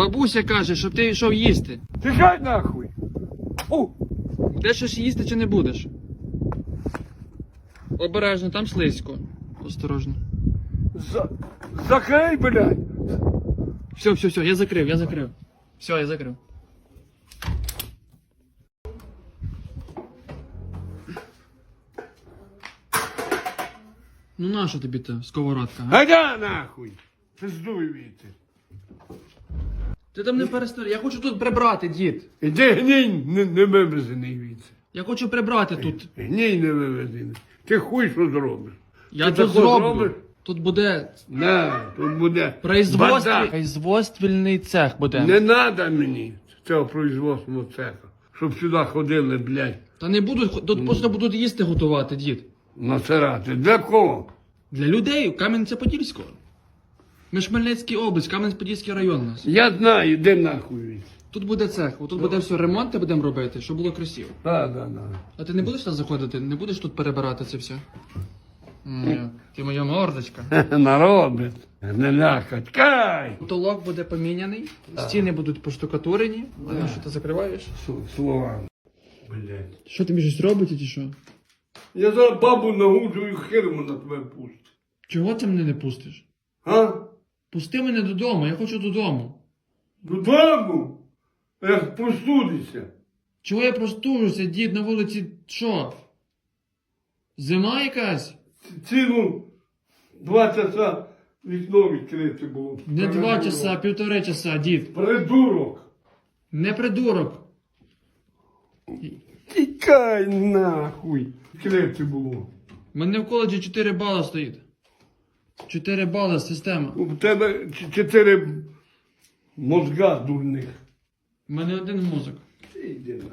Бабуся каже, щоб ти йшов їсти. Тікай нахуй. О, Будеш щось їсти чи не будеш? Обережно, там слизько. Осторожно. за... закрий, блядь. Все, все, все, я закрив, я закрив. Все, я закрив. Ну наша тобі та сковородка? га? Гайда нахуй. Пиздуй віти. Ти там не перестань. Я хочу тут прибрати, дід. Іди гній не, не вивезений віце. Я хочу прибрати тут. Гній не вивезений. Ти хуй що зробиш. Я Ти тут тако зроблю. зробиш? Тут буде На, тут буде. производстві... бардак. цех буде. Не надо мені цього производственного цеха. Щоб сюди ходили, блядь, Та не будуть, тут просто будуть їсти готувати, дід. насирати. Для кого? Для людей Кам'янця-Подільського. Ми ж Хмельницький область, Кам'янець-Подільський район у нас. Я знаю, де нахуй він. Тут буде цех, тут буде все ремонти будемо робити, щоб було красиво. Так, так, так. А ти не будеш там заходити, не будеш тут перебирати це все? Ні, ти моя мордочка. Наробить. Не лякать. Кай! Потолок буде поміняний, стіни будуть поштукатурені. А що ти закриваєш? Слова. Блядь. Що тобі щось робить чи що? Я зараз бабу нагуджу і херму на тебе пустю. Чого ти мене не пустиш? А? Пусти мене додому, я хочу додому. Додому? Як простудишся. Чого я простужуся, дід на вулиці що? Зима якась? Цілу два часа вікно відкрите було. Не два часа, а півтори часа, дід. Придурок. Не придурок. Тікай нахуй. Відкрите було. У мене в коледжі 4 бали стоїть. 4 бали система. У тебе ч- чотири мозга дурних. У мене один мозок. Іди нахуй.